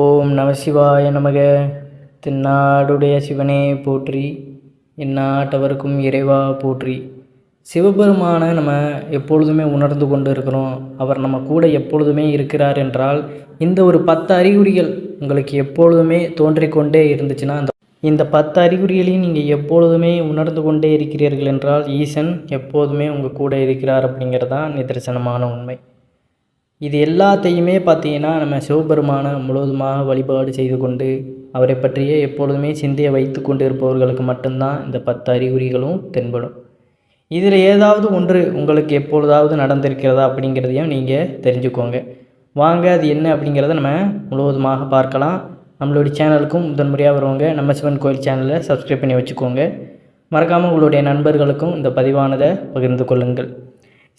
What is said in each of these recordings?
ஓம் நம சிவாய நமக. தென்னாடுடைய சிவனே போற்றி. இந்நாட்டவருக்கும் இறைவா போற்றி. சிவபெருமானை நம்ம எப்பொழுதுமே உணர்ந்து கொண்டு இருக்கிறோம் அவர் நம்ம கூட எப்பொழுதுமே இருக்கிறார் என்றால் இந்த ஒரு பத்து அறிகுறிகள் உங்களுக்கு எப்பொழுதுமே தோன்றிக்கொண்டே இருந்துச்சுன்னா அந்த இந்த பத்து அறிகுறிகளையும் நீங்கள் எப்பொழுதுமே உணர்ந்து கொண்டே இருக்கிறீர்கள் என்றால் ஈசன் எப்போதுமே உங்கள் கூட இருக்கிறார் அப்படிங்கிறது தான் நிதர்சனமான உண்மை. இது எல்லாத்தையுமே பார்த்தீங்கன்னா நம்ம சிவபெருமானை முழுவதுமாக வழிபாடு செய்து கொண்டு அவரை பற்றியே எப்பொழுதுமே சிந்தையை வைத்து கொண்டு இருப்பவர்களுக்கு மட்டும்தான் இந்த பத்து அறிகுறிகளும் தென்படும். இதில் ஏதாவது ஒன்று உங்களுக்கு எப்பொழுதாவது நடந்திருக்கிறதா அப்படிங்கிறதையும் நீங்கள் தெரிஞ்சுக்கோங்க. வாங்க அது என்ன அப்படிங்கிறத நம்ம முழுவதுமாக பார்க்கலாம். நம்மளுடைய சேனலுக்கும் முதன்முறையாக வருவாங்க. நம்ம சிவன் கோயில் சேனலை சப்ஸ்கிரைப் பண்ணி வச்சுக்கோங்க. மறக்காமல் உங்களுடைய நண்பர்களுக்கும் இந்த பதிவானதை பகிர்ந்து கொள்ளுங்கள்.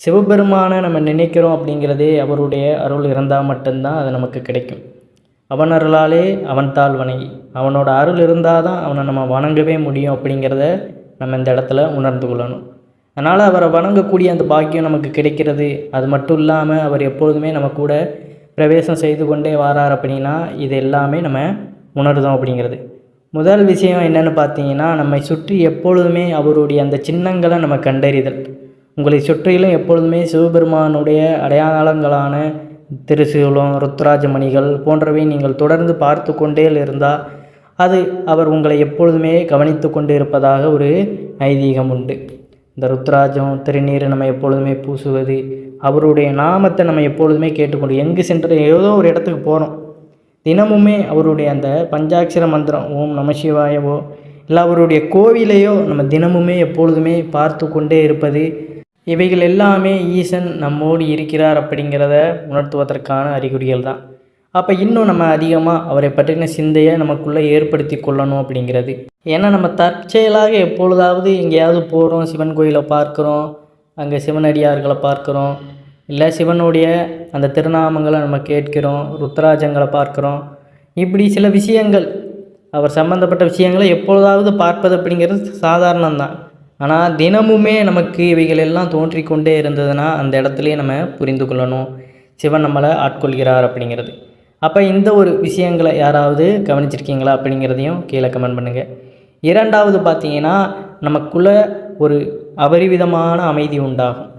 சிவபெருமானை நம்ம நினைக்கிறோம் அப்படிங்கிறதே அவருடைய அருள் இருந்தால் மட்டும்தான் அது நமக்கு கிடைக்கும். அவன் அருளாலே அவன் தாள் வணங்கி அவனோட அருள் இருந்தால் தான் அவனை நம்ம வணங்கவே முடியும் அப்படிங்கிறத நம்ம இந்த இடத்துல உணர்ந்து கொள்ளணும். அதனால் அவரை வணங்கக்கூடிய அந்த பாக்கியம் நமக்கு கிடைக்கிறது. அது மட்டும் இல்லாமல் அவர் எப்பொழுதுமே நம்ம கூட பிரவேசம் செய்து கொண்டே வாரார் அப்படின்னா இது எல்லாமே நம்ம உணர்தோம் அப்படிங்கிறது. முதல் விஷயம் என்னென்னு பார்த்தீங்கன்னா நம்மை சுற்றி எப்பொழுதுமே அவருடைய அந்த சின்னங்களை நம்ம கண்டறிதல். உங்களை சுற்றிலும் எப்பொழுதுமே சிவபெருமானுடைய அடையாளங்களான திருசூலம் ருத்ராஜ மணிகள் போன்றவை நீங்கள் தொடர்ந்து பார்த்து கொண்டே இருந்தால் அது அவர் உங்களை எப்பொழுதுமே கவனித்து கொண்டு இருப்பதாக ஒரு ஐதீகம் உண்டு. இந்த ருத்ராஜம் திருநீரை நம்ம எப்பொழுதுமே பூசுவது அவருடைய நாமத்தை நம்ம எப்பொழுதுமே கேட்டுக்கொண்டு எங்கு சென்று ஏதோ ஒரு இடத்துக்கு போகிறோம் தினமுமே அவருடைய அந்த பஞ்சாட்சர மந்திரம் ஓம் நம சிவாயவோ இல்லை அவருடைய கோவிலையோ நம்ம தினமுமே எப்பொழுதுமே பார்த்து கொண்டே இருப்பது இவைகள் எல்லாமே ஈசன் நம்மோடு இருக்கிறார் அப்படிங்கிறத உணர்த்துவதற்கான அறிகுறிகள் தான். அப்போ இன்னும் நம்ம அதிகமாக அவரை பற்றின சிந்தையை நமக்குள்ளே ஏற்படுத்தி கொள்ளணும் அப்படிங்கிறது. ஏன்னா நம்ம தற்செயலாக எப்பொழுதாவது எங்கேயாவது போகிறோம் சிவன் கோயிலை பார்க்குறோம் அங்கே சிவனடியார்களை பார்க்குறோம் இல்லை சிவனுடைய அந்த திருநாமங்களை நம்ம கேட்கிறோம் ருத்ராஜங்களை பார்க்குறோம் இப்படி சில விஷயங்கள் அவர் சம்பந்தப்பட்ட விஷயங்களை எப்பொழுதாவது பார்ப்பது அப்படிங்கிறது சாதாரணம்தான். ஆனால் தினமுமே நமக்கு இவைகள் எல்லாம் தோன்றிக்கொண்டே இருந்ததுன்னா அந்த இடத்துலையே நம்ம புரிந்து கொள்ளணும். சிவன் நம்மளை ஆட்கொள்கிறார் அப்படிங்கிறது. அப்போ இந்த ஒரு விஷயங்களை யாராவது கவனிச்சிருக்கீங்களா அப்படிங்கிறதையும் கீழே கமெண்ட் பண்ணுங்கள் இரண்டாவது பார்த்தீங்கன்னா நமக்குள்ளே ஒரு அபரிவிதமான அமைதி உண்டாகும்.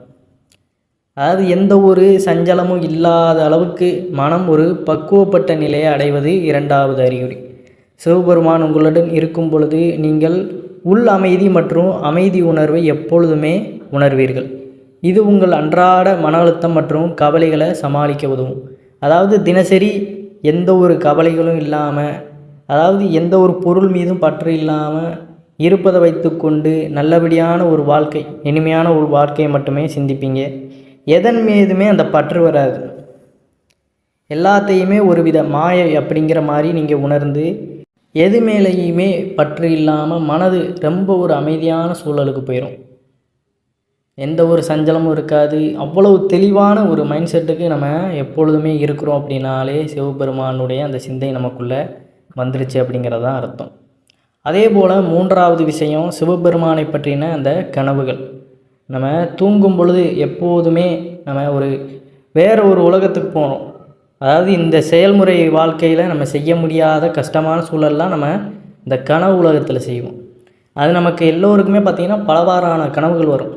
அதாவது எந்த ஒரு சஞ்சலமும் இல்லாத அளவுக்கு மனம் ஒரு பக்குவப்பட்ட நிலையை அடைவது இரண்டாவது அறிகுறி. சிவபெருமான் உங்களுடன் இருக்கும் பொழுது நீங்கள் உள் அமைதி மற்றும் அமைதி உணர்வை எப்பொழுதுமே உணர்வீர்கள். இது உங்கள் அன்றாட மன அழுத்தம் மற்றும் கவலைகளை சமாளிக்க உதவும். அதாவது தினசரி எந்த ஒரு கவலைகளும் இல்லாமல் அதாவது எந்த ஒரு பொருள் மீதும் பற்று இல்லாமல் இருப்பதை வைத்துக்கொண்டு நல்லபடியான ஒரு வாழ்க்கை இனிமையான ஒரு வாழ்க்கையை மட்டுமே சிந்திப்பீங்க. எதன் மீதுமே அந்த பற்று வராது. எல்லாத்தையுமே ஒரு வித மாயை அப்படிங்கிற மாதிரி நீங்கள் உணர்ந்து எது மேலேயுமே பற்று இல்லாமல் மனது ரொம்ப ஒரு அமைதியான சூழலுக்கு போயிடும் எந்த ஒரு சஞ்சலமும் இருக்காது. அவ்வளவு தெளிவான ஒரு மைண்ட் செட்டுக்கு நம்ம எப்பொழுதுமே இருக்கிறோம் அப்படின்னாலே சிவபெருமானுடைய அந்த சிந்தை நமக்குள்ளே வந்துருச்சு அப்படிங்கிறது தான் அர்த்தம். அதே போல் மூன்றாவது விஷயம் சிவபெருமானை பற்றின அந்த கனவுகள். நம்ம தூங்கும் பொழுது எப்போதுமே நம்ம ஒரு வேறு ஒரு உலகத்துக்கு போகிறோம் அதாவது இந்த செயல்முறை வாழ்க்கையில் நம்ம செய்ய முடியாத கஷ்டமான சூழல்லாம் நம்ம இந்த கனவு உலகத்தில் செய்வோம். அது நமக்கு எல்லோருக்குமே பார்த்திங்கன்னா பலவாறான கனவுகள் வரும்.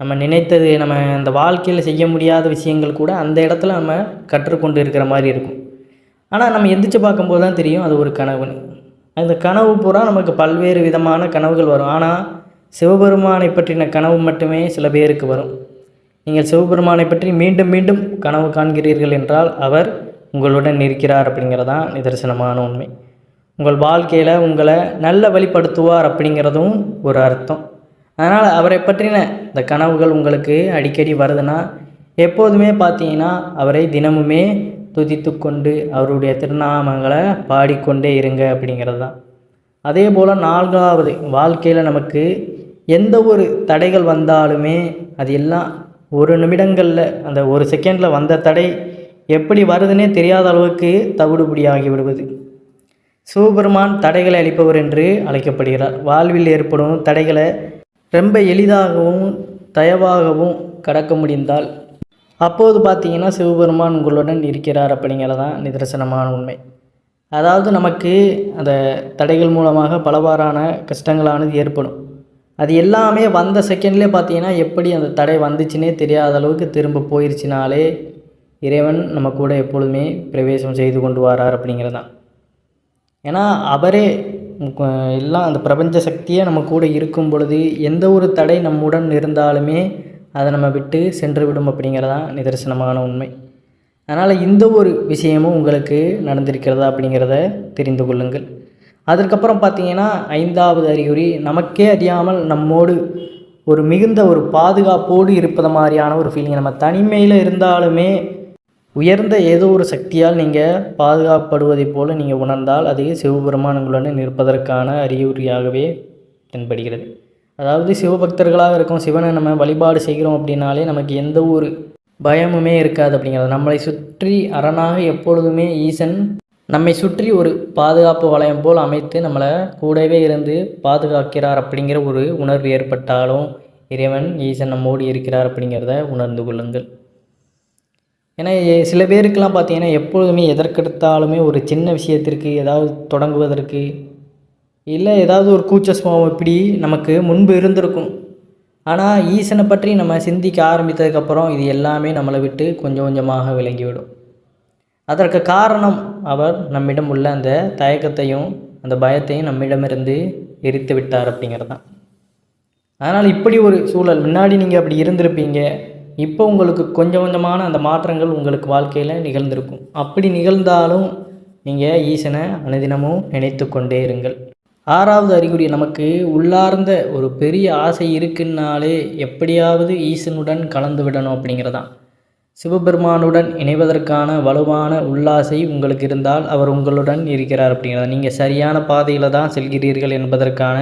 நம்ம நினைத்தது நம்ம அந்த வாழ்க்கையில் செய்ய முடியாத விஷயங்கள் கூட அந்த இடத்துல நம்ம கற்றுக்கொண்டு இருக்கிற மாதிரி இருக்கும். ஆனால் நம்ம எந்திரிச்சு பார்க்கும்போது தான் தெரியும் அது ஒரு கனவுன்னு. அந்த கனவு பூரா நமக்கு பல்வேறு விதமான கனவுகள் வரும். ஆனால் சிவபெருமானை பற்றின கனவு மட்டுமே சில பேருக்கு வரும். நீங்கள் சிவபெருமானை பற்றி மீண்டும் மீண்டும் கனவு காண்கிறீர்கள் என்றால் அவர் உங்களுடன் இருக்கிறார் அப்படிங்கிறதான் நிதர்சனமான உண்மை. உங்கள் வாழ்க்கையில் உங்களை நல்ல வழிப்படுத்துவார் அப்படிங்கிறதும் ஒரு அர்த்தம். அதனால் அவரை பற்றின இந்த கனவுகள் உங்களுக்கு அடிக்கடி வருதுன்னா எப்போதுமே பார்த்தீங்கன்னா அவரை தினமுமே துதித்து கொண்டு அவருடைய திருநாமங்களை பாடிக்கொண்டே இருங்க அப்படிங்கிறது தான் அதே போல் நான்காவது வாழ்க்கையில் நமக்கு எந்த ஒரு தடைகள் வந்தாலுமே அது எல்லாம் ஒரு நிமிடங்களில் அந்த ஒரு செகண்டில் வந்த தடை எப்படி வருதுன்னே தெரியாத அளவுக்கு தவிடுபடியாகி விடுவது சிவபெருமான் தடைகளை அளிப்பவர் என்று அழைக்கப்படுகிறார். வாழ்வில் ஏற்படும் தடைகளை ரொம்ப எளிதாகவும் தயவாகவும் கடக்க முடிந்தால் அப்போது பார்த்தீங்கன்னா சிவபெருமான் உங்களுடன் இருக்கிறார் அப்படிங்கிறதான் நிதர்சனமான உண்மை. அதாவது நமக்கு அந்த தடைகள் மூலமாக பலவாறான கஷ்டங்களானது ஏற்படும். அது எல்லாமே வந்த செகண்ட்லேயே பார்த்தீங்கன்னா எப்படி அந்த தடை வந்துச்சுன்னே தெரியாத அளவுக்கு திரும்ப போயிருச்சுனாலே இறைவன் நம்ம கூட எப்பொழுதுமே பிரவேசம் செய்து கொண்டு வரார் அப்படிங்கிறது தான் ஏன்னா அவரே எல்லாம் அந்த பிரபஞ்ச சக்தியே நம்ம கூட இருக்கும் பொழுது எந்த ஒரு தடை நம்முடன் இருந்தாலுமே அதை நம்ம விட்டு சென்று விடும் அப்படிங்கிறதான் நிதர்சனமான உண்மை. அதனால் இந்த ஒரு விஷயமும் உங்களுக்கு நடந்திருக்கிறதா அப்படிங்கிறத தெரிந்து கொள்ளுங்கள். அதற்கப்புறம் பார்த்தீங்கன்னா ஐந்தாவது அறிகுறி நமக்கே அறியாமல் நம்மோடு ஒரு மிகுந்த ஒரு பாதுகாப்போடு இருப்பது மாதிரியான ஒரு ஃபீலிங் நம்ம தனிமையில் இருந்தாலுமே உயர்ந்த ஏதோ ஒரு சக்தியால் நீங்கள் பாதுகாப்படுவதைப் போல் நீங்கள் உணர்ந்தால் அது சிவபெருமானங்களுடன் நிற்பதற்கான அறிகுறியாகவே தென்படுகிறது. அதாவது சிவபக்தர்களாக இருக்கும் சிவனை நம்ம வழிபாடு செய்கிறோம் அப்படின்னாலே நமக்கு எந்த ஒரு பயமுமே இருக்காது அப்படிங்கிறது. நம்மளை சுற்றி அரணாக எப்பொழுதுமே ஈசன் நம்மை சுற்றி ஒரு பாதுகாப்பு வளையம் போல் அமைத்து நம்மளை கூடவே இருந்து பாதுகாக்கிறார் அப்படிங்கிற ஒரு உணர்வு ஏற்பட்டாலும் இறைவன் ஈசன் நம்மோடு இருக்கிறார் அப்படிங்கிறத உணர்ந்து கொள்ளுங்கள். ஏன்னா சில பேருக்கெல்லாம் பார்த்தீங்கன்னா எப்பொழுதுமே எதற்கெடுத்தாலுமே ஒரு சின்ன விஷயத்திற்கு ஏதாவது தொடங்குவதற்கு இல்லை ஏதாவது ஒரு கூச்ச சுபாவம் இப்படி நமக்கு முன்பு இருந்திருக்கும். ஆனால் ஈசனை பற்றி நம்ம சிந்திக்க ஆரம்பித்ததுக்கப்புறம் இது எல்லாமே நம்மளை விட்டு கொஞ்சம் கொஞ்சமாக விளங்கிவிடும் அதற்கு காரணம் அவர் நம்மிடம் உள்ள அந்த தயக்கத்தையும் அந்த பயத்தையும் நம்மிடமிருந்து எரித்து விட்டார் அப்படிங்கிறது தான் அதனால் இப்படி ஒரு சூழல் முன்னாடி நீங்கள் அப்படி இருந்திருப்பீங்க. இப்போ உங்களுக்கு கொஞ்சம் கொஞ்சமான அந்த மாற்றங்கள் உங்களுக்கு வாழ்க்கையில் நிகழ்ந்திருக்கும். அப்படி நிகழ்ந்தாலும் நீங்கள் ஈசனை அனுதினமும் நினைத்து கொண்டே இருங்கள். ஆறாவது அறிகுறி நமக்கு உள்ளார்ந்த ஒரு பெரிய ஆசை இருக்குன்னாலே எப்படியாவது ஈசனுடன் கலந்து விடணும் அப்படிங்கிறதான். சிவபெருமானுடன் இணைவதற்கான வலுவான உல்லாசை உங்களுக்கு இருந்தால் அவர் உங்களுடன் இருக்கிறார் அப்படிங்கிறத நீங்கள் சரியான பாதையில் தான் செல்கிறீர்கள் என்பதற்கான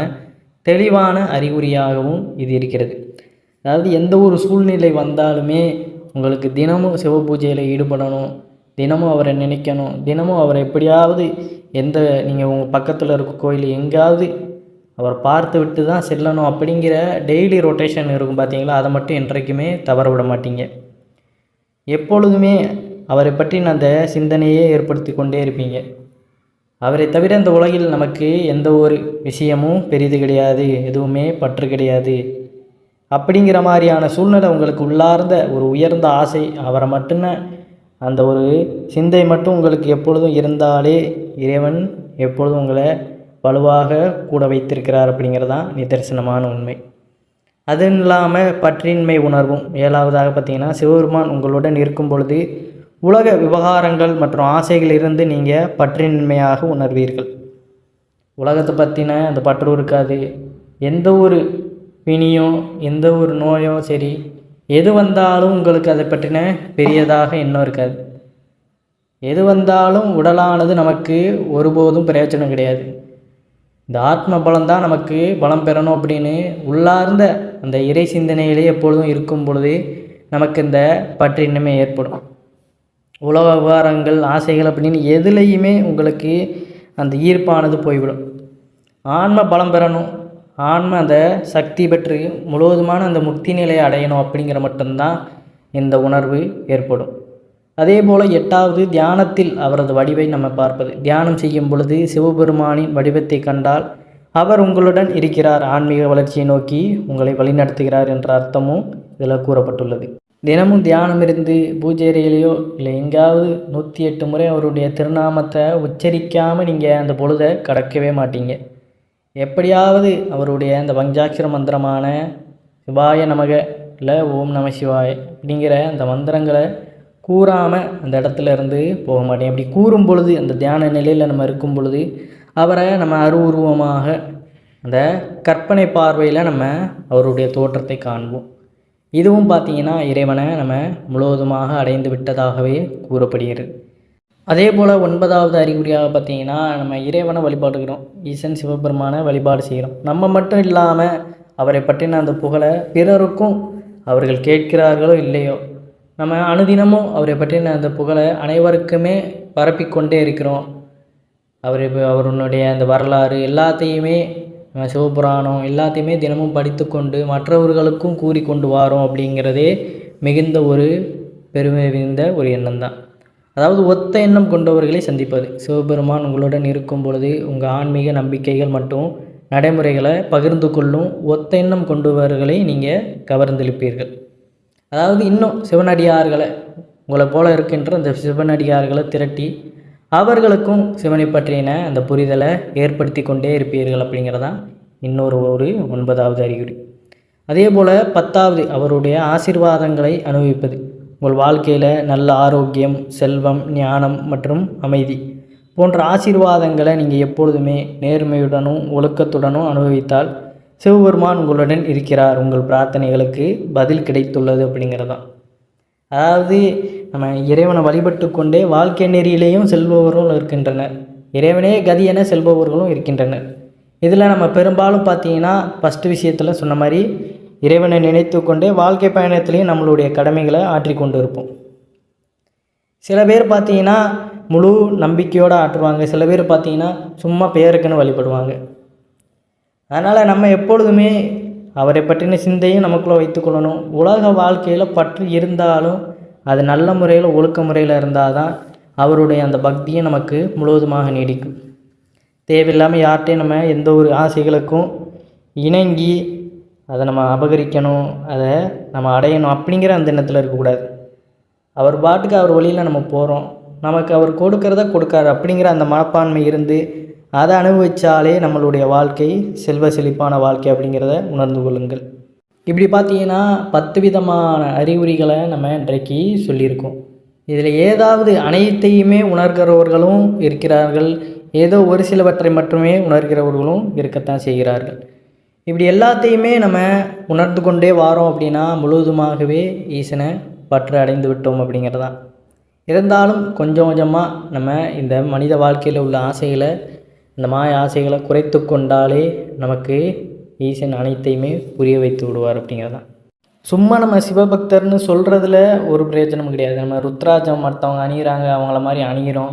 தெளிவான அறிகுறியாகவும் இது இருக்கிறது. அதாவது எந்த ஒரு சூழ்நிலை வந்தாலுமே உங்களுக்கு தினமும் சிவ பூஜையில் ஈடுபடணும் தினமும் அவரை நினைக்கணும் தினமும் அவரை எப்படியாவது எந்த நீங்கள் உங்கள் பக்கத்தில் இருக்க கோயில் எங்கேயாவது அவர் பார்த்து விட்டு தான் செல்லணும் அப்படிங்கிற டெய்லி ரொட்டேஷன் இருக்கும் பார்த்தீங்களா அதை மட்டும் என்றைக்குமே தவற விட மாட்டீங்க. எப்பொழுதுமே அவரை பற்றின அந்த சிந்தனையே ஏற்படுத்தி கொண்டே இருப்பீங்க. அவரை தவிர இந்த உலகில் நமக்கு எந்த ஒரு விஷயமும் பெரிது கிடையாது எதுவுமே பற்று கிடையாது. அப்படிங்கிற மாதிரியான சூழ்நிலை உங்களுக்கு உள்ளார்ந்த ஒரு உயர்ந்த ஆசை அவரை மட்டும்தான் அந்த ஒரு சிந்தை மட்டும் உங்களுக்கு எப்பொழுதும் இருந்தாலே இறைவன் எப்பொழுதும் உங்களை வலுவாக கூட வைத்திருக்கிறார் அப்படிங்கிறதான் நிதர்சனமான உண்மை. அதுவும் இல்லாமல் பற்றின்மை உணர்வும். ஏழாவதாக பார்த்தீங்கன்னா சிவபெருமான் உங்களுடன் இருக்கும் பொழுது உலக விவகாரங்கள் மற்றும் ஆசைகளிலிருந்து நீங்கள் பற்றின்மையாக உணர்வீர்கள். உலகத்தை பற்றின அந்த பற்று இருக்காது. எந்த ஒரு பிணியோ எந்த ஒரு நோயோ சரி எது வந்தாலும் உங்களுக்கு அதை பற்றின பெரியதாக எண்ணம் இருக்காது. எது வந்தாலும் உடலானது நமக்கு ஒருபோதும் பிரயோஜனம் கிடையாது. இந்த ஆத்ம பலம் தான் நமக்கு பலம் பெறணும் அப்படின்னு உள்ளார்ந்த அந்த இறை சிந்தனையிலே எப்பொழுதும் இருக்கும் பொழுது நமக்கு இந்த பற்றின்மை ஏற்படும். உலக விவகாரங்கள் ஆசைகள் அப்படின்னு எதுலேயுமே உங்களுக்கு அந்த ஈர்ப்பானது போய்விடும். ஆன்ம பலம் பெறணும். ஆன்ம அந்த சக்தி பெற்று முழுவதுமான அந்த முக்தி நிலையை அடையணும் அப்படிங்கிற மட்டும்தான் இந்த உணர்வு ஏற்படும். அதே போல் எட்டாவது தியானத்தில் அவரது வடிவை நம்ம பார்ப்பது. தியானம் செய்யும் பொழுது சிவபெருமானின் வடிவத்தை கண்டால் அவர் உங்களுடன் இருக்கிறார். ஆன்மீக வளர்ச்சியை நோக்கி உங்களை வழிநடத்துகிறார் என்ற அர்த்தமும் இதில் கூறப்பட்டுள்ளது. தினமும் தியானம் இருந்து பூஜை அறையிலேயோ இல்லை எங்காவது நூற்றி எட்டு முறை அவருடைய திருநாமத்தை உச்சரிக்காமல் நீங்கள் அந்த பொழுதை கடக்கவே மாட்டீங்க. எப்படியாவது அவருடைய அந்த பஞ்சாட்சர மந்திரமான சிவாய நமக இல்லை ஓம் நம சிவாய அப்படிங்கிற அந்த மந்திரங்களை கூறாமல் அந்த இடத்துல இருந்து போக மாட்டேன் அப்படி கூறும் பொழுது அந்த தியான நிலையில் நம்ம இருக்கும் பொழுது அவரை நம்ம அருவுருவமாக அந்த கற்பனை பார்வையில் நம்ம அவருடைய தோற்றத்தை காண்போம். இதுவும் பார்த்தீங்கன்னா இறைவனை நம்ம முழுவதுமாக அடைந்து விட்டதாகவே கூறப்படுகிறது. அதே போல் ஒன்பதாவது அறிகுறியாக பார்த்தீங்கன்னா நம்ம இறைவனை வழிபாடுகிறோம். ஈசன் சிவபெருமானை வழிபாடு செய்கிறோம். நம்ம மட்டும் இல்லாமல் அவரை பற்றின அந்த புகழை பிறருக்கும் அவர்கள் கேட்கிறார்களோ இல்லையோ நம்ம அனுதினமும் அவரை பற்றின அந்த புகழை அனைவருக்குமே பரப்பிக்கொண்டே இருக்கிறோம். அவர் இப்போ அவருனுடைய அந்த வரலாறு எல்லாத்தையுமே சிவபுராணம் எல்லாத்தையுமே தினமும் படித்துக்கொண்டு மற்றவர்களுக்கும் கூறி கொண்டு வாரோம் அப்படிங்கிறதே மிகுந்த ஒரு பெருமை மிகுந்த ஒரு எண்ணம் தான் அதாவது ஒத்த எண்ணம் கொண்டவர்களை சந்திப்பது. சிவபெருமான் உங்களுடன் இருக்கும் பொழுது உங்கள் ஆன்மீக நம்பிக்கைகள் மற்றும் நடைமுறைகளை பகிர்ந்து கொள்ளும் ஒத்த எண்ணம் கொண்டவர்களை நீங்கள் கவர்ந்தெழுப்பீர்கள் அதாவது இன்னும் சிவனடியார்களை உங்களை போல இருக்கின்ற அந்த சிவனடியார்களை திரட்டி அவர்களுக்கும் சிவனை பற்றின அந்த புரிதலை ஏற்படுத்தி கொண்டே இருப்பீர்கள் அப்படிங்கிறதான் இன்னொரு ஒரு ஒன்பதாவது அறிகுறி. அதே போல் பத்தாவது அவருடைய ஆசீர்வாதங்களை அனுபவிப்பது. உங்கள் வாழ்க்கையில் நல்ல ஆரோக்கியம் செல்வம் ஞானம் மற்றும் அமைதி போன்ற ஆசீர்வாதங்களை நீங்கள் எப்பொழுதுமே நேர்மையுடனும் ஒழுக்கத்துடனும் அனுபவித்தால் சிவபெருமான் உங்களுடன் இருக்கிறார். உங்கள் பிரார்த்தனைகளுக்கு பதில் கிடைத்துள்ளது அப்படிங்கிறதான் அதாவது நம்ம இறைவனை வழிபட்டு கொண்டே வாழ்க்கை நெறியிலேயும் செல்பவர்களும் இருக்கின்றனர். இறைவனே கதி என செல்பவர்களும் இருக்கின்றனர். இதில் நம்ம பெரும்பாலும் பார்த்தீங்கன்னா ஃபஸ்ட்டு விஷயத்தில் சொன்ன மாதிரி இறைவனை நினைத்து கொண்டே வாழ்க்கை பயணத்திலையும் நம்மளுடைய கடமைகளை ஆற்றி கொண்டு இருப்போம் சில பேர் பார்த்தீங்கன்னா முழு நம்பிக்கையோடு ஆற்றுவாங்க. சில பேர் பார்த்தீங்கன்னா சும்மா பேருக்குன்னு வழிபடுவாங்க. அதனால் நம்ம எப்பொழுதுமே அவரை பற்றின சிந்தையும் நமக்குள்ளே வைத்துக்கொள்ளணும் உலக வாழ்க்கையில் பற்று இருந்தாலும் அது நல்ல முறையில் ஒழுக்க முறையில் இருந்தால் தான் அவருடைய அந்த பக்தியும் நமக்கு முழுவதுமாக நீடிக்கும். தேவையில்லாமல் யார்கிட்டையும் நம்ம எந்த ஒரு ஆசைகளுக்கும் இணங்கி அதை நம்ம அபகரிக்கணும் அதை நம்ம அடையணும் அப்படிங்கிற அந்த எண்ணத்தில் இருக்கக்கூடாது. அவர் பாட்டுக்கு அவர் வழியில் நம்ம போகிறோம் நமக்கு அவர் கொடுக்கறத கொடுக்காரு அப்படிங்கிற அந்த மனப்பான்மை இருந்து அதை அனுபவித்தாலே நம்மளுடைய வாழ்க்கை செல்வ செழிப்பான வாழ்க்கை அப்படிங்கிறத உணர்ந்து கொள்ளுங்கள். இப்படி பார்த்தீங்கன்னா பத்து விதமான அறிகுறிகளை நம்ம இன்றைக்கு சொல்லியிருக்கோம். இதில் ஏதாவது அனைத்தையுமே உணர்கிறவர்களும் இருக்கிறார்கள். ஏதோ ஒரு சிலவற்றை மட்டுமே உணர்கிறவர்களும் இருக்கத்தான் செய்கிறார்கள். இப்படி எல்லாத்தையுமே நம்ம உணர்ந்து கொண்டே வாரோம் அப்படின்னா முழுவதுமாகவே ஈசனை பற்று அடைந்து விட்டோம் அப்படிங்கிறதான் இருந்தாலும் கொஞ்சம் கொஞ்சமாக நம்ம இந்த மனித வாழ்க்கையில் உள்ள ஆசைகளை இந்த மாய ஆசைகளை குறைத்து கொண்டாலே நமக்கு ஈசன் அனைத்தையுமே புரிய வைத்து விடுவார் அப்படிங்கிறது தான் சும்மா நம்ம சிவபக்தர்னு சொல்கிறதுல ஒரு பிரயோஜனம் கிடையாது. நம்ம ருத்ராஜம் மற்றவங்க அணிகிறாங்க அவங்கள மாதிரி அணிகிறோம்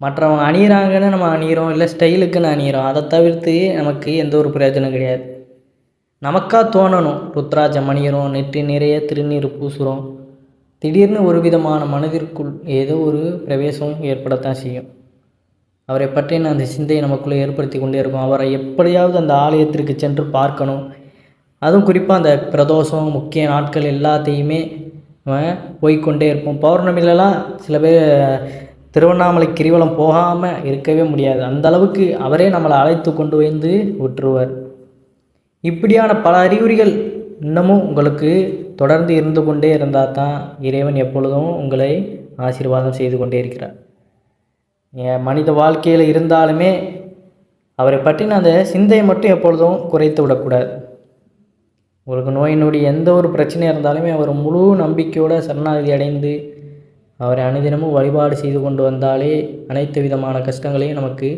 மற்றவங்க அணிகிறாங்கன்னு நம்ம அணிகிறோம் இல்லை ஸ்டைலுக்குன்னு அணிகிறோம் அதை தவிர்த்து நமக்கு எந்த ஒரு பிரயோஜனம் கிடையாது. நமக்காக தோணணும் ருத்ராஜம் அணிகிறோம் நெற்றி நிறைய திருநீர் பூசுகிறோம் திடீர்னு ஒரு விதமான மனதிற்குள் ஏதோ ஒரு பிரவேசம் ஏற்படத்தான் செய்யும். அவரை பற்றின அந்த சிந்தையை நமக்குள்ளே ஏற்படுத்தி கொண்டே இருக்கும். அவரை எப்படியாவது அந்த ஆலயத்திற்கு சென்று பார்க்கணும். அதுவும் குறிப்பாக அந்த பிரதோஷம் முக்கிய நாட்கள் எல்லாத்தையுமே போய்கொண்டே போய்க்கொண்டே இருப்போம். பௌர்ணமிலலாம் சில பேர் திருவண்ணாமலை கிரிவலம் போகாமல் இருக்கவே முடியாது. அந்த அளவுக்கு அவரே நம்மளை அழைத்து கொண்டு வந்து விட்டுருவார். இப்படியான பல அறிகுறிகள் இன்னமும் உங்களுக்கு தொடர்ந்து இருந்து கொண்டே இருந்தால் தான் இறைவன் எப்பொழுதும் உங்களை ஆசீர்வாதம் செய்து கொண்டே இருக்கிறார். மனித வாழ்க்கையில் இருந்தாலுமே அவரை பற்றின அந்த சிந்தையை மட்டும் எப்பொழுதும் குறைத்து விடக்கூடாது. உங்களுக்கு நோய் நொடி எந்த ஒரு பிரச்சனையாக இருந்தாலுமே அவர் முழு நம்பிக்கையோடு சரணாகதி அடைந்து அவரை அனுதினமும் வழிபாடு செய்து கொண்டு வந்தாலே அனைத்து விதமான கஷ்டங்களையும் நமக்கு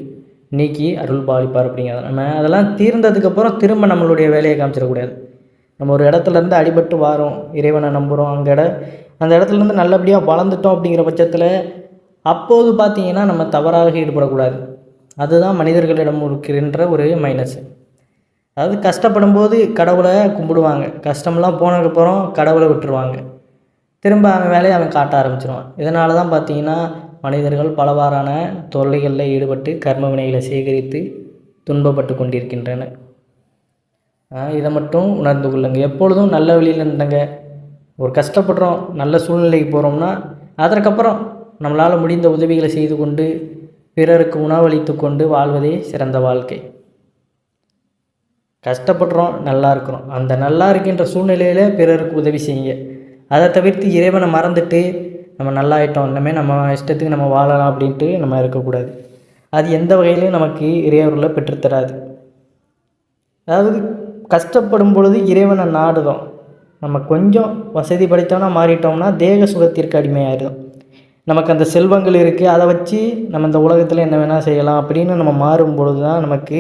நீக்கி அருள் பாலிப்பார் அப்படிங்கிறது. நம்ம அதெல்லாம் தீர்ந்ததுக்கப்புறம் திரும்ப நம்மளுடைய வேலையை காமிச்சிடக்கூடாது. நம்ம ஒரு இடத்துலேருந்து அடிபட்டு வாரோம் இறைவனை நம்புகிறோம் அங்கே இட அந்த இடத்துலேருந்து நல்லபடியாக வளர்ந்துட்டோம் அப்படிங்கிற பட்சத்தில் அப்போது பார்த்தீங்கன்னா நம்ம தவறாக ஈடுபடக்கூடாது. அதுதான் மனிதர்களிடம் இருக்கின்ற ஒரு மைனஸ் அதாவது கஷ்டப்படும் போது கடவுளை கும்பிடுவாங்க. கஷ்டம்லாம் போனதுக்கப்புறம் கடவுளை விட்டுருவாங்க. திரும்ப அவன் வேலையை அவன் காட்ட ஆரம்பிச்சிருவான். இதனால தான் பார்த்தீங்கன்னா மனிதர்கள் பலவாறான தொல்லைகளில் ஈடுபட்டு கர்ம வினைகளை சேகரித்து துன்பப்பட்டு கொண்டிருக்கின்றனர் இதை மட்டும் உணர்ந்து கொள்ளுங்க. எப்பொழுதும் நல்ல வழியில் இருந்தங்க ஒரு கஷ்டப்படுறோம் நல்ல சூழ்நிலைக்கு போகிறோம்னா அதற்கப்புறம் நம்மளால் முடிந்த உதவிகளை செய்து கொண்டு பிறருக்கு உணவளித்து கொண்டு வாழ்வதே சிறந்த வாழ்க்கை. கஷ்டப்படுறோம் நல்லா இருக்கிறோம். அந்த நல்லா இருக்கின்ற சூழ்நிலையில் பிறருக்கு உதவி செய்யுங்க. அதை தவிர்த்து இறைவனை மறந்துட்டு நம்ம நல்லா ஆகிட்டோம் இனிமேல் நம்ம இஷ்டத்துக்கு நம்ம வாழலாம் அப்படின்ட்டு நம்ம இருக்கக்கூடாது. அது எந்த வகையிலையும் நமக்கு இறையவர்களை பெற்றுத்தராது அதாவது கஷ்டப்படும் பொழுது இறைவனை நாடுதோம் நம்ம கொஞ்சம் வசதி படைத்தோம்னா மாறிட்டோம்னா தேக சுகத்திற்கு அடிமையாயிடும் நமக்கு அந்த செல்வங்கள் இருக்குது அதை வச்சு நம்ம இந்த உலகத்தில் என்ன வேணால் செய்யலாம். அப்படின்னு நம்ம மாறும் பொழுது தான் நமக்கு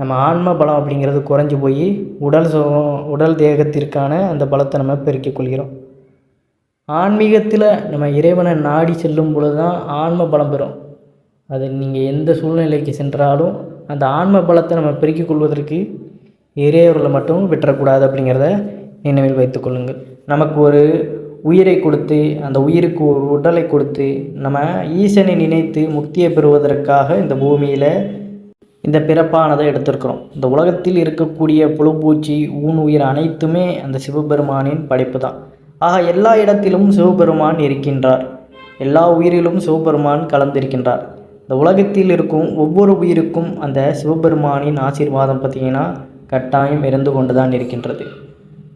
நம்ம ஆன்ம பலம் அப்படிங்கிறது குறைஞ்சி போய் உடல் சுகம் உடல் தேகத்திற்கான அந்த பலத்தை நம்ம பெருக்கிக் கொள்கிறோம். ஆன்மீகத்தில் நம்ம இறைவனை நாடி செல்லும் பொழுது தான் ஆன்ம பலம் பெறும். அது நீங்கள் எந்த சூழ்நிலைக்கு சென்றாலும் அந்த ஆன்ம பலத்தை நம்ம பெருக்கிக் கொள்வதற்கு இறையவர்களை மட்டும் விட்டுறக்கூடாது அப்படிங்கிறத நினைவில் வைத்துக்கொள்ளுங்கள் நமக்கு ஒரு உயிரை கொடுத்து அந்த உயிருக்கு ஒரு உடலை கொடுத்து நம்ம ஈசனை நினைத்து முக்தியை பெறுவதற்காக இந்த பூமியில் இந்த பிறப்பானதை எடுத்திருக்கிறோம். இந்த உலகத்தில் இருக்கக்கூடிய புழுப்பூச்சி ஊன் உயிர் அனைத்துமே அந்த சிவபெருமானின் படைப்பு தான் ஆக எல்லா இடத்திலும் சிவபெருமான் இருக்கின்றார். எல்லா உயிரிலும் சிவபெருமான் கலந்திருக்கின்றார். இந்த உலகத்தில் இருக்கும் ஒவ்வொரு உயிருக்கும் அந்த சிவபெருமானின் ஆசீர்வாதம் பார்த்திங்கன்னா கட்டாயம் இருந்து கொண்டு தான் இருக்கின்றது.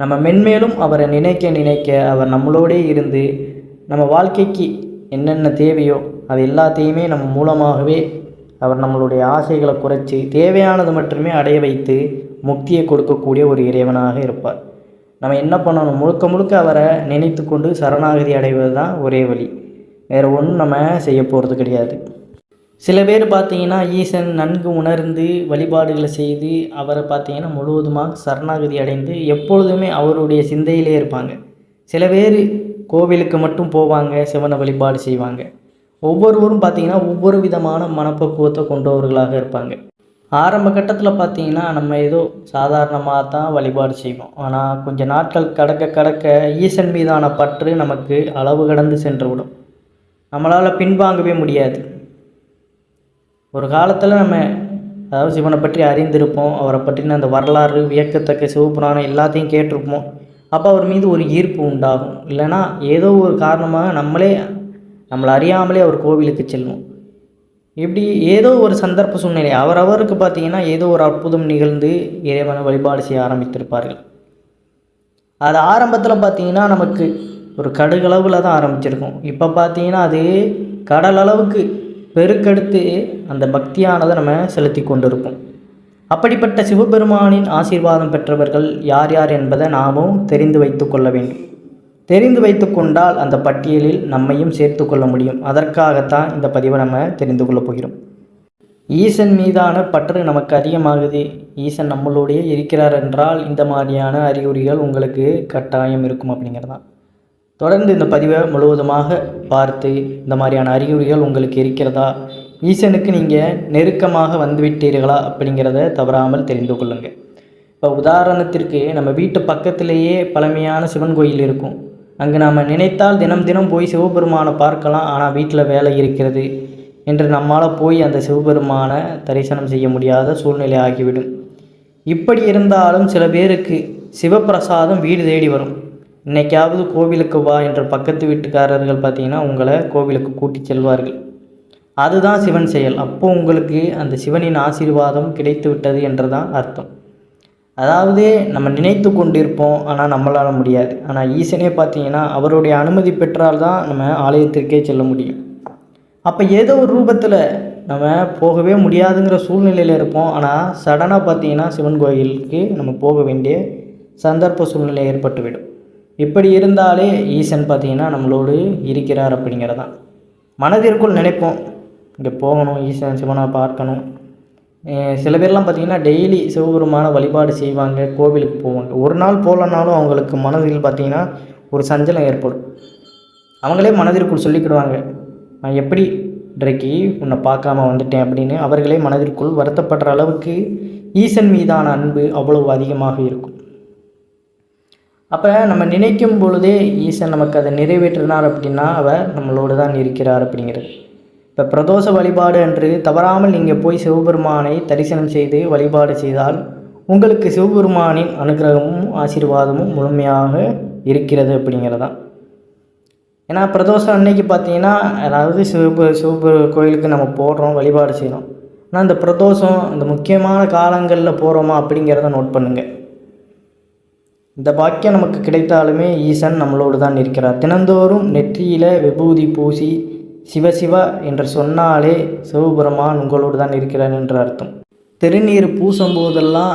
நம்ம மென்மேலும் அவரை நினைக்க நினைக்க அவர் நம்மளோடே இருந்து நம்ம வாழ்க்கைக்கு என்னென்ன தேவையோ அது எல்லாத்தையுமே நம்ம மூலமாகவே அவர் நம்மளுடைய ஆசைகளை குறைச்சி தேவையானது மட்டுமே அடைய வைத்து முக்தியை கொடுக்கக்கூடிய ஒரு இறைவனாக இருப்பார். நம்ம என்ன பண்ணணும்? முழுக்க முழுக்க அவரை நினைத்து கொண்டு சரணாகதி அடைவது தான் ஒரே வழி. வேறு ஒன்றும் நம்ம செய்ய போகிறது கிடையாது. சில பேர் பார்த்தீங்கன்னா ஈசன் நன்கு உணர்ந்து வழிபாடுகளை செய்து அவரை பார்த்தீங்கன்னா முழுவதுமாக சரணாகதி அடைந்து எப்பொழுதுமே அவருடைய சிந்தையிலே இருப்பாங்க. சில பேர் கோவிலுக்கு மட்டும் போவாங்க சிவனை வழிபாடு செய்வாங்க. ஒவ்வொருவரும் பார்த்தீங்கன்னா ஒவ்வொரு விதமான மனப்பக்குவத்தை கொண்டவர்களாக இருப்பாங்க. ஆரம்ப கட்டத்தில் பார்த்தீங்கன்னா நம்ம ஏதோ சாதாரணமாக தான் வழிபாடு செய்வோம். ஆனால் கொஞ்சம் நாட்கள் கடக்க கடக்க ஈசன் மீதான பற்று நமக்கு அளவு கடந்து சென்று விடும். நம்மளால் பின்வாங்கவே முடியாது. ஒரு காலத்தில் நம்ம அதாவது சிவனை பற்றி அறிந்திருப்போம் அவரை பற்றின அந்த வரலாறு வியக்கத்தக்க சிவபுராணம் எல்லாத்தையும் கேட்டிருப்போம். அப்போ அவர் மீது ஒரு ஈர்ப்பு உண்டாகும். இல்லைன்னா ஏதோ ஒரு காரணமாக நம்மளே நம்மளை அறியாமலே அவர் கோவிலுக்கு செல்வோம். இப்படி ஏதோ ஒரு சந்தர்ப்ப சூழ்நிலை அவரவருக்கு பார்த்தீங்கன்னா ஏதோ ஒரு அற்புதம் நிகழ்ந்து இறைவனை வழிபாடு செய்ய ஆரம்பித்திருப்பார்கள். அது ஆரம்பத்தில் பார்த்தீங்கன்னா நமக்கு ஒரு கடுகளவில் தான் ஆரம்பிச்சிருக்கும். இப்போ பார்த்தீங்கன்னா அது கடல் அளவுக்கு பெருக்கெடுத்து அந்த பக்தியானதை நம்ம செலுத்தி கொண்டிருப்போம். அப்படிப்பட்ட சிவபெருமானின் ஆசீர்வாதம் பெற்றவர்கள் யார் யார் என்பதை நாமும் தெரிந்து வைத்து கொள்ள வேண்டும். தெரிந்து வைத்து கொண்டால் அந்த பட்டியலில் நம்மையும் சேர்த்து கொள்ள முடியும். அதற்காகத்தான் இந்த பதிவை நம்ம தெரிந்து கொள்ளப் போகிறோம். ஈசன் மீதான பற்று நமக்கு அதிகமாகுது. ஈசன் நம்மளோடையே இருக்கிறார் என்றால் இந்த மாதிரியான அறிகுறிகள் உங்களுக்கு கட்டாயம் இருக்கும் அப்படிங்கிறது தான் தொடர்ந்து இந்த பதிவை முழுவதுமாக பார்த்து இந்த மாதிரியான அறிகுறிகள் உங்களுக்கு இருக்கிறதா? ஈசனுக்கு நீங்கள் நெருக்கமாக வந்துவிட்டீர்களா? அப்படிங்கிறத தவறாமல் தெரிந்து கொள்ளுங்கள். இப்போ உதாரணத்திற்கு நம்ம வீட்டு பக்கத்திலேயே பழமையான சிவன் கோயில் இருக்கும். அங்கே நாம் நினைத்தால் தினம் தினம் போய் சிவபெருமானை பார்க்கலாம். ஆனால் வீட்டில் வேலை இருக்கிறது என்று நம்மால் போய் அந்த சிவபெருமானை தரிசனம் செய்ய முடியாத சூழ்நிலை ஆகிவிடும். இப்படி இருந்தாலும் சில பேருக்கு சிவப்பிரசாதம் வீடு தேடி வரும். இன்றைக்காவது கோவிலுக்கு வா என்ற பக்கத்து வீட்டுக்காரர்கள் பார்த்தீங்கன்னா உங்களை கோவிலுக்கு கூட்டி செல்வார்கள். அதுதான் சிவன் செயல். அப்போது உங்களுக்கு அந்த சிவனின் ஆசீர்வாதம் கிடைத்து விட்டது என்று தான் அர்த்தம். அதாவது நம்ம நினைத்து கொண்டிருப்போம் ஆனால் நம்மளால் முடியாது. ஆனால் ஈசனே பார்த்தீங்கன்னா அவருடைய அனுமதி பெற்றால் தான் நம்ம ஆலயத்திற்கே செல்ல முடியும். அப்போ ஏதோ ஒரு ரூபத்தில் நம்ம போகவே முடியாதுங்கிற சூழ்நிலையில் இருப்போம். ஆனால் சடனாக பார்த்தீங்கன்னா சிவன் கோயிலுக்கு நம்ம போக வேண்டிய சந்தர்ப்ப சூழ்நிலை ஏற்பட்டுவிடும். இப்படி இருந்தாலே ஈசன் பார்த்தீங்கன்னா நம்மளோடு இருக்கிறார் அப்படிங்கிறதான். மனதிற்குள் நினைப்போம். இங்கே போகணும் ஈசன் சிவனை பார்க்கணும். சில பேர்லாம் பார்த்தீங்கன்னா டெய்லி சிவபெருமான வழிபாடு செய்வாங்க கோவிலுக்கு போவாங்க. ஒரு நாள் போகலனாலும் அவங்களுக்கு மனதில் பார்த்தீங்கன்னா ஒரு சஞ்சலம் ஏற்படும். அவங்களே மனதிற்குள் சொல்லிக்கிடுவாங்க நான் எப்படி இன்றைக்கு உன்னை பார்க்காம வந்துட்டேன்? அப்படின்னு அவர்களே மனதிற்குள் வருத்தப்படுற அளவுக்கு ஈசன் மீதான அன்பு அவ்வளவு அதிகமாக இருக்கும். அப்போ நம்ம நினைக்கும் பொழுதே ஈசன் நமக்கு அதை நிறைவேற்றினார் அப்படின்னா அவர் நம்மளோடு தான் இருக்கிறார் அப்படிங்கிறது. இப்போ பிரதோஷ வழிபாடு அன்று தவறாமல் நீங்கள் போய் சிவபெருமானை தரிசனம் செய்து வழிபாடு செய்தால் உங்களுக்கு சிவபெருமானின் அனுகிரகமும் ஆசீர்வாதமும் முழுமையாக இருக்கிறது அப்படிங்கிறதான். ஏன்னா பிரதோஷம் அன்னைக்கு பார்த்தீங்கன்னா அதாவது சிவபு சிவபு கோயிலுக்கு நம்ம போடுறோம் வழிபாடு செய்கிறோம் ஆனால் இந்த பிரதோஷம் இந்த முக்கியமான காலங்களில் போகிறோமா அப்படிங்கிறத நோட் பண்ணுங்கள் இந்த பாக்கியம் நமக்கு கிடைத்தாலுமே ஈசன் நம்மளோடு தான் இருக்கிறார் தினந்தோறும் நெற்றியில் விபூதி பூசி சிவசிவா என்று சொன்னாலே சிவபெருமான் உங்களோடு தான் இருக்கிறார் என்று அர்த்தம். திருநீர் பூசும் போதெல்லாம்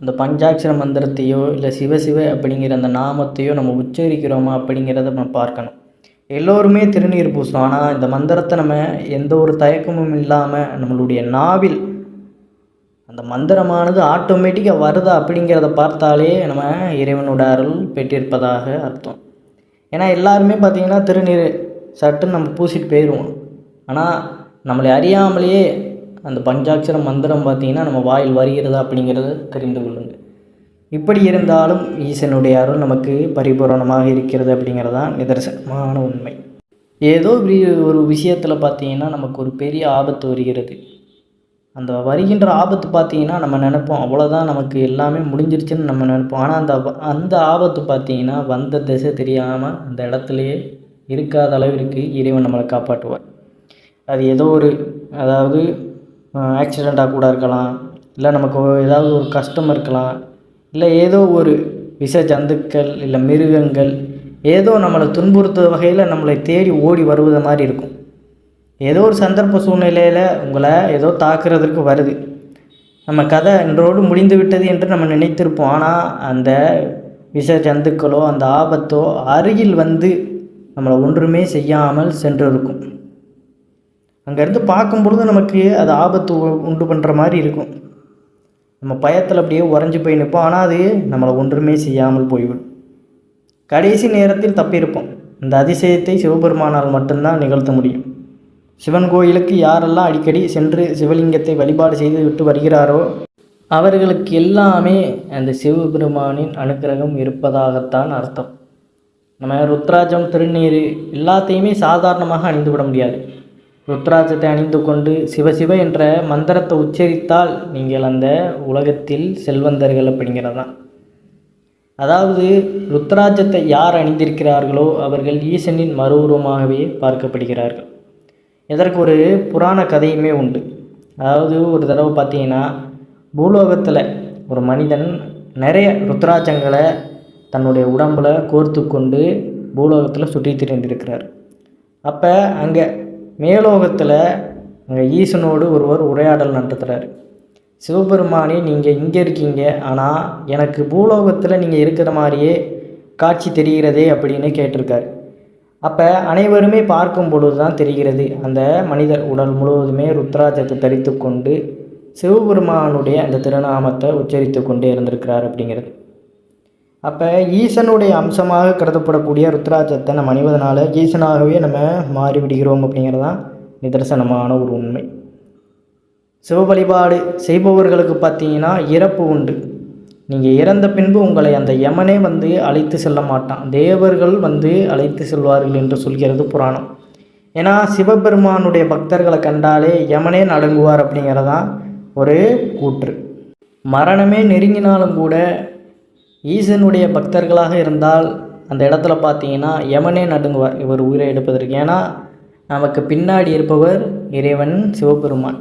இந்த பஞ்சாட்சர மந்திரத்தையோ இல்லை சிவசிவ அப்படிங்கிற அந்த நாமத்தையோ நம்ம உச்சரிக்கிறோமா அப்படிங்கிறத நம்ம பார்க்கணும். எல்லோருமே திருநீர் பூசும் ஆனால் இந்த மந்திரத்தை நம்ம எந்த ஒரு தயக்கமும் இல்லாமல் நம்மளுடைய நாவில் அந்த மந்திரமானது ஆட்டோமேட்டிக்காக வருதா அப்படிங்கிறத பார்த்தாலே நம்ம இறைவனோட அருள் பெற்றிருப்பதாக அர்த்தம். ஏன்னா எல்லாருமே பார்த்திங்கன்னா திருநீர் சட்டுன்னு நம்ம பூசிட்டு போயிடுவோம் ஆனால் நம்மளை அறியாமலேயே அந்த பஞ்சாட்சர மந்திரம் பார்த்திங்கன்னா நம்ம வாயில் வருகிறதா அப்படிங்கிறத தெரிந்து கொள்ளுங்கள் இப்படி இருந்தாலும் ஈசனுடைய அருள் நமக்கு பரிபூரணமாக இருக்கிறது அப்படிங்கிறது தான் நிதர்சனமான உண்மை. ஏதோ ஒரு விஷயத்தில் பார்த்தீங்கன்னா நமக்கு ஒரு பெரிய ஆபத்து வருகிறது. அந்த வருகின்ற ஆபத்து பார்த்தீங்கன்னா நம்ம நினைப்போம். அவ்வளோதான் நமக்கு எல்லாமே முடிஞ்சிருச்சுன்னு நம்ம நினைப்போம். ஆனால் அந்த அந்த ஆபத்து பார்த்தீங்கன்னா வந்த திசை தெரியாமல் அந்த இடத்துலையே இருக்காத அளவிற்கு இறைவன் நம்மளை காப்பாற்றுவார். அது ஏதோ ஒரு அதாவது ஆக்சிடெண்ட்டாக கூட இருக்கலாம். இல்லை நமக்கு ஏதாவது ஒரு கஷ்டம் இருக்கலாம். இல்லை ஏதோ ஒரு விஷ ஜந்துக்கள் இல்லை மிருகங்கள் ஏதோ நம்மளை துன்புறுத்துற வகையில் நம்மளை தேடி ஓடி வருவது மாதிரி இருக்கும். ஏதோ ஒரு சந்தர்ப்ப சூழ்நிலையில் உங்களை ஏதோ தாக்குறதுக்கு வருது. நம்ம கதை இன்றோடு முடிந்து விட்டது என்று நம்ம நினைத்திருப்போம். ஆனால் அந்த விஷ ஜந்துக்களோ அந்த ஆபத்தோ அருகில் வந்து நம்மளை ஒன்றுமே செய்யாமல் சென்றிருக்கும். அங்கேருந்து பார்க்கும் பொழுது நமக்கு அது ஆபத்து உ- உண்டு பண்ணுற மாதிரி இருக்கும். நம்ம பயத்தில் அப்படியே உறைஞ்சி போய் நிற்போம். ஆனால் அது நம்மளை ஒன்றுமே செய்யாமல் போய்விடும். கடைசி நேரத்தில் தப்பியிருப்போம். இந்த அதிசயத்தை சிவபெருமானால் மட்டும்தான் நிகழ்த்த முடியும். சிவன் கோயிலுக்கு யாரெல்லாம் அடிக்கடி சென்று சிவலிங்கத்தை வழிபாடு செய்து விட்டு வருகிறாரோ அவர்களுக்கு எல்லாமே அந்த சிவபெருமானின் அனுக்கிரகம் இருப்பதாகத்தான் அர்த்தம். நம்ம ருத்ராஜம் திருநீர் எல்லாத்தையுமே சாதாரணமாக அணிந்து விட முடியாது. ருத்ராஜத்தை அணிந்து கொண்டு சிவசிவ என்ற மந்திரத்தை உச்சரித்தால் நீங்கள் அந்த உலகத்தில் செல்வந்தர்கள் அப்படிங்கிறதான் அதாவது ருத்ராஜத்தை யார் அணிந்திருக்கிறார்களோ அவர்கள் ஈசனின் மறு உருவமாகவே பார்க்கப்படுகிறார்கள். இதற்கு ஒரு புராண கதையுமே உண்டு. அதாவது ஒரு தடவை பார்த்தீங்கன்னா பூலோகத்தில் ஒரு மனிதன் நிறைய ருத்ராட்சங்களை தன்னுடைய உடம்பில் கோர்த்து கொண்டு பூலோகத்தில் சுற்றி திரிந்திருக்கிறார். அப்போ அங்கே மேலோகத்தில் அங்கே ஈசனோடு ஒருவர் உரையாடல் நடத்துகிறார் சிவபெருமானே நீங்கள் இங்கே இருக்கீங்க. ஆனால் எனக்கு பூலோகத்தில் நீங்கள் இருக்கிற மாதிரியே காட்சி தெரிகிறதே அப்படின்னு கேட்டிருக்காரு. அப்போ அனைவருமே பார்க்கும் பொழுது தான் தெரிகிறது. அந்த மனிதர் உடல் முழுவதுமே ருத்ராஜத்தை தரித்து கொண்டு சிவபெருமானுடைய அந்த திருநாமத்தை உச்சரித்து கொண்டே இருந்திருக்கிறார் அப்படிங்கிறது. அப்போ ஈசனுடைய அம்சமாக கருதப்படக்கூடிய ருத்ராஜத்தை நம்ம அணிவதனால ஈசனாகவே நம்ம மாறிவிடுகிறோம் அப்படிங்கிறது தான் நிதர்சனமான ஒரு உண்மை. சிவ வழிபாடு செய்பவர்களுக்கு பார்த்தீங்கன்னா இறப்பு உண்டு. நீங்கள் இறந்த பின்பு உங்களை அந்த யமனே வந்து அழைத்து செல்ல மாட்டான் தேவர்கள் வந்து அழைத்து செல்வார்கள் என்று சொல்கிறது புராணம். ஏன்னா சிவபெருமானுடைய பக்தர்களை கண்டாலே யமனே நடுங்குவார் அப்படிங்கிறதான் ஒரு கூற்று. மரணமே நெருங்கினாலும் கூட ஈசனுடைய பக்தர்களாக இருந்தால் அந்த இடத்துல பார்த்தீங்கன்னா யமனே நடுங்குவார். இவர் உயிரை எடுப்பதற்கு. ஏன்னா நமக்கு பின்னாடி இருப்பவர் இறைவன் சிவபெருமான்.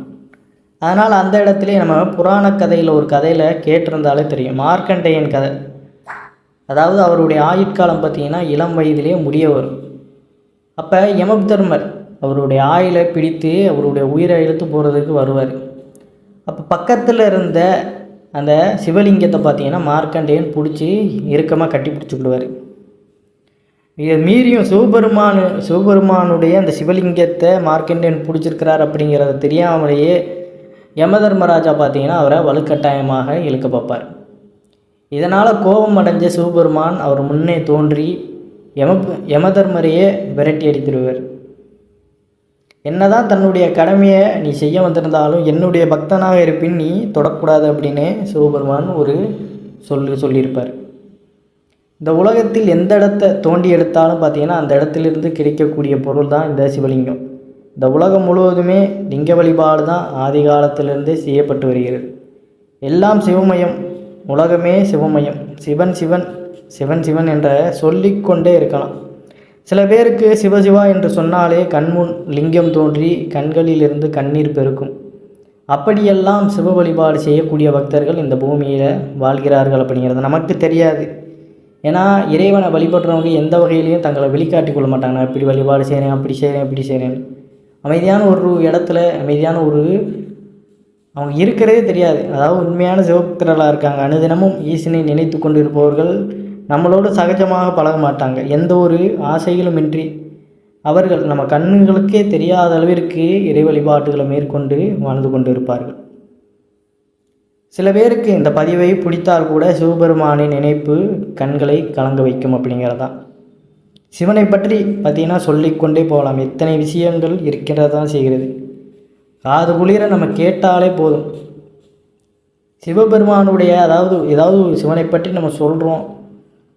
அதனால் அந்த இடத்துலையே நம்ம புராண கதையில் ஒரு கதையில் கேட்டிருந்தாலே தெரியும். மார்க்கண்டேயன் கதை. அதாவது அவருடைய ஆயுட்காலம் பார்த்தீங்கன்னா இளம் வயதிலேயே முடிய வரும் அப்போ யமதர்மர் அவருடைய ஆயிலை பிடித்து அவருடைய உயிரை இழுத்து போகிறதுக்கு வருவார். அப்போ பக்கத்தில் இருந்த அந்த சிவலிங்கத்தை பார்த்தீங்கன்னா மார்க்கண்டேயன் பிடிச்சி இறுக்கமாக கட்டி பிடிச்சிக்கிடுவார் இதை மீறியும் சிவபெருமானு சிவபெருமானுடைய அந்த சிவலிங்கத்தை மார்க்கண்டேயன் பிடிச்சிருக்கிறார் அப்படிங்கிறத தெரியாமலேயே யமதர்மராஜா பார்த்தீங்கன்னா அவரை வலுக்கட்டாயமாக இழுக்க பார்ப்பார். இதனால் கோபம் அடைஞ்ச சிவபெருமான் அவர் முன்னே தோன்றி யம யமதர்மரையே விரட்டி அடித்திருவர். என்னதான் தன்னுடைய கடமையை நீ செய்ய வந்திருந்தாலும் என்னுடைய பக்தனாக இருப்பின் நீ தொடக்கூடாது அப்படின்னு சிவபெருமான் ஒரு சொல்லு சொல்லியிருப்பார். இந்த உலகத்தில் எந்த இடத்த தோண்டி எடுத்தாலும் பார்த்தீங்கன்னா அந்த இடத்துலேருந்து கிடைக்கக்கூடிய பொருள் தான் இந்த சிவலிங்கம். இந்த உலகம் முழுவதுமே லிங்க வழிபாடு தான் ஆதி காலத்திலிருந்தே செய்யப்பட்டு வருகிறது. எல்லாம் சிவமயம் உலகமே சிவமயம் சிவன் சிவன் சிவன் சிவன் என்ற சொல்லிக்கொண்டே இருக்கலாம். சில பேருக்கு சிவசிவா என்று சொன்னாலே கண்முன் லிங்கம் தோன்றி கண்களிலிருந்து கண்ணீர் பெருக்கும். அப்படியெல்லாம் சிவ வழிபாடு செய்யக்கூடிய பக்தர்கள் இந்த பூமியில் வாழ்கிறார்கள் அப்படிங்கிறது நமக்கு தெரியாது. ஏன்னா இறைவனை வழிபடுறவங்க எந்த வகையிலையும் தங்களை வெளிக்காட்டி கொள்ள மாட்டாங்க. நான் இப்படி வழிபாடு செய்கிறேன் அப்படி செய்கிறேன் இப்படி செய்கிறேன் அமைதியான ஒரு இடத்துல அமைதியான ஒரு அவங்க இருக்கிறதே தெரியாது. அதாவது உண்மையான சிவபக்தர்களாக இருக்காங்க. அனுதினமும் ஈசனை நினைத்து கொண்டு இருப்பவர்கள் நம்மளோடு சகஜமாக பழக மாட்டாங்க. எந்த ஒரு ஆசைகளும் இன்றி அவர்கள் நம்ம கண்ணுகளுக்கே தெரியாத அளவிற்கு இறை வழிபாட்டுகளை மேற்கொண்டு வாழ்ந்து கொண்டு இருப்பார்கள் சில பேருக்கு இந்த பதிவை பிடித்தால் கூட சிவபெருமானின் நினைப்பு கண்களை கலங்க வைக்கும் அப்படிங்கிறதான் சிவனை பற்றி பார்த்தீங்கன்னா சொல்லிக்கொண்டே போகலாம். எத்தனை விஷயங்கள் இருக்கிறதா செய்கிறது? காது குளிர நம்ம கேட்டாலே போதும். சிவபெருமானுடைய அதாவது ஏதாவது சிவனை பற்றி நம்ம சொல்கிறோம்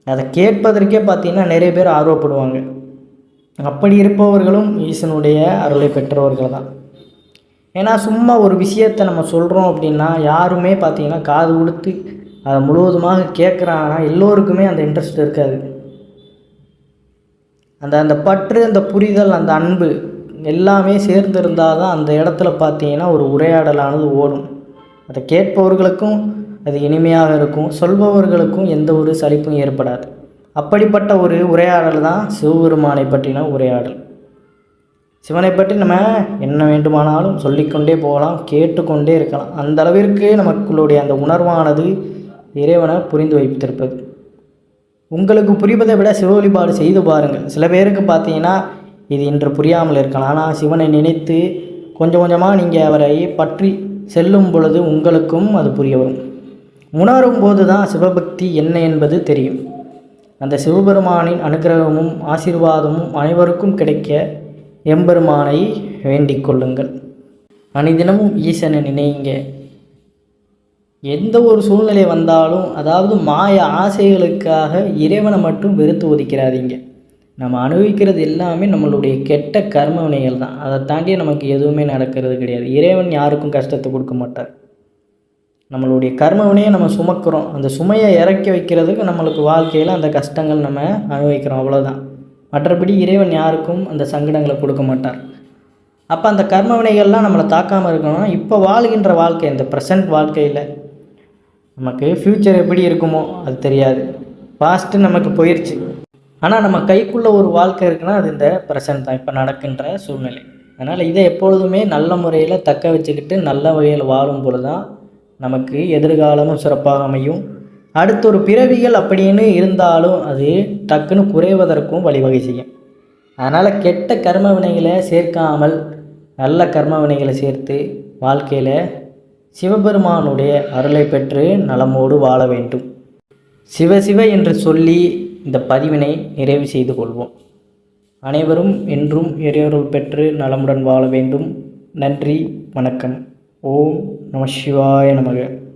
அதை கேட்பதற்கே பார்த்தீங்கன்னா நிறைய பேர் ஆர்வப்படுவாங்க. அப்படி இருப்பவர்களும் ஈசனுடைய அருளை பெற்றவர்கள் தான். ஏன்னா சும்மா ஒரு விஷயத்தை நம்ம சொல்கிறோம் அப்படின்னா யாருமே பார்த்திங்கன்னா காது கொடுத்து அதை முழுவதுமாக கேட்குறாங்கன்னா எல்லோருக்குமே அந்த இன்ட்ரெஸ்ட் இருக்காது. அந்த அந்த பற்று அந்த புரிதல் அந்த அன்பு எல்லாமே சேர்ந்து இருந்தால் தான் அந்த இடத்துல பார்த்தீங்கன்னா ஒரு உரையாடலானது ஓடும். அதை கேட்பவர்களுக்கும் அது இனிமையாக இருக்கும். சொல்பவர்களுக்கும் எந்த ஒரு சலிப்பும் ஏற்படாது. அப்படிப்பட்ட ஒரு உரையாடல் தான் சிவபெருமானை பற்றின உரையாடல். சிவனை பற்றி நம்ம என்ன வேண்டுமானாலும் சொல்லிக்கொண்டே போகலாம் கேட்டுக்கொண்டே இருக்கலாம். அந்த அளவிற்கு நமக்குள்ளுடைய அந்த உணர்வானது இறைவனை புரிந்து வைத்திருப்பது. உங்களுக்கு புரிவதை விட சிவ வழிபாடு செய்து பாருங்கள். சில பேருக்கு பார்த்தீங்கன்னா இது இன்று புரியாமல் இருக்கலாம். ஆனால் சிவனை நினைத்து கொஞ்சம் கொஞ்சமாக நீங்கள் அவரை பற்றி செல்லும் பொழுது உங்களுக்கும் அது புரிய வரும். உணரும் போது தான் சிவபக்தி என்ன என்பது தெரியும். அந்த சிவபெருமானின் அனுகிரகமும் ஆசீர்வாதமும் அனைவருக்கும் கிடைக்க எம்பெருமானை வேண்டிக் கொள்ளுங்கள். அனைதினமும் ஈசனை நினைங்க எந்த ஒரு சூழ்நிலை வந்தாலும் அதாவது மாய ஆசைகளுக்காக இறைவனை மட்டும் வெறுத்து ஒதுக்கிறாதீங்க. நம்ம அனுபவிக்கிறது எல்லாமே நம்மளுடைய கெட்ட கர்ம வினைகள் தான். அதை தாண்டி நமக்கு எதுவுமே நடக்கிறது கிடையாது. இறைவன் யாருக்கும் கஷ்டத்தை கொடுக்க மாட்டார். நம்மளுடைய கர்ம வினையை நம்ம சுமக்கிறோம். அந்த சுமையை இறக்கி வைக்கிறதுக்கு நம்மளுக்கு வாழ்க்கையில் அந்த கஷ்டங்கள் நம்ம அனுபவிக்கிறோம். அவ்வளோதான் மற்றபடி இறைவன் யாருக்கும் அந்த சங்கடங்களை கொடுக்க மாட்டார். அப்போ அந்த கர்ம வினைகள்லாம் நம்மளை தாக்காமல் இருக்கணும்னா இப்போ வாழ்கின்ற வாழ்க்கை இந்த ப்ரெசன்ட் வாழ்க்கையில் நமக்கு ஃப்யூச்சர் எப்படி இருக்குமோ அது தெரியாது. பாஸ்ட்டு நமக்கு போயிடுச்சு ஆனால் நம்ம கைக்குள்ளே ஒரு வாழ்க்கை இருக்குன்னா அது இந்த ப்ரெசன்ட் தான். இப்போ நடக்கின்ற சூழ்நிலை. அதனால் இதை எப்பொழுதுமே நல்ல முறையில் தக்க வச்சுக்கிட்டு நல்ல வகையில் வாழும் பொழுது தான் நமக்கு எதிர்காலமும் சிறப்பாக அமையும். அடுத்த ஒரு பிறவிகள் அப்படின்னு இருந்தாலும் அது டக்குன்னு குறைவதற்கும் வழிவகை செய்யும். அதனால் கெட்ட கர்ம வினைகளை சேர்க்காமல் நல்ல கர்ம வினைகளை சேர்த்து வாழ்க்கையில் சிவபெருமானுடைய அருளை பெற்று நலமோடு வாழ வேண்டும். சிவ என்று சொல்லி இந்த பதிவினை நிறைவு செய்து கொள்வோம். அனைவரும் என்றும் இறையொருள் பெற்று நலமுடன் வாழ வேண்டும். நன்றி வணக்கம். ஓம் நம சிவாய நமக.